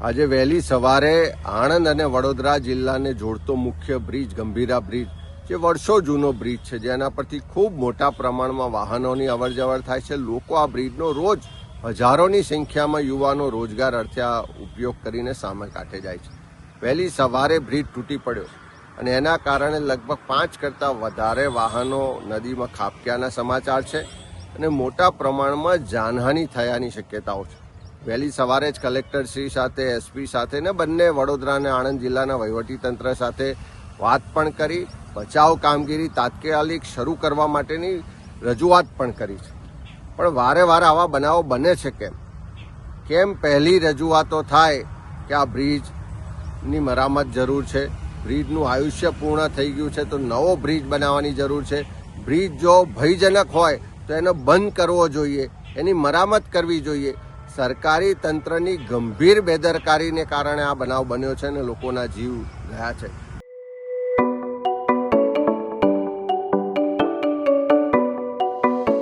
આજે વહેલી સવારે આણંદ અને વડોદરા જિલ્લાને જોડતો મુખ્ય બ્રિજ, ગંભીરા બ્રિજ, જે વર્ષો જૂનો બ્રિજ છે, જેના પરથી ખૂબ મોટા પ્રમાણમાં વાહનોની અવરજવર થાય છે. લોકો આ બ્રિજનો રોજ હજારોની સંખ્યામાં યુવાનો રોજગાર અર્થે આ ઉપયોગ કરીને સામે કાંઠે જાય છે. વહેલી સવારે બ્રિજ તૂટી પડ્યો અને એના કારણે લગભગ પાંચ કરતાં વધારે વાહનો નદીમાં ખાબક્યાના સમાચાર છે અને મોટા પ્રમાણમાં જાનહાનિ થયાની શક્યતાઓ છે. વહેલી સવારે જ કલેક્ટર શ્રી સાથે એસપી સાથે ને બંને વડોદરા અને આણંદ જિલ્લાના વહીવટીતંત્ર સાથે વાત પણ કરી. બચાવ કામગીરી તાત્કાલિક શરૂ કરવા માટેની રજૂઆત પણ કરી છે. પણ વારે વારે આવા બનાવો બને છે કેમ? કેમ પહેલી રજૂઆતો થાય કે આ બ્રિજની મરામત જરૂર છે? બ્રિજનું આયુષ્ય પૂર્ણ થઈ ગયું છે તો નવો બ્રિજ બનાવવાની જરૂર છે. બ્રિજ જો ભયજનક હોય તો એનો બંધ કરવો જોઈએ. એની મરામત કરવી જોઈએ. સરકારી તંત્રની ગંભીર બેદરકારીને કારણે આ બનાવ બન્યો છે અને લોકોના જીવ ગયા છે.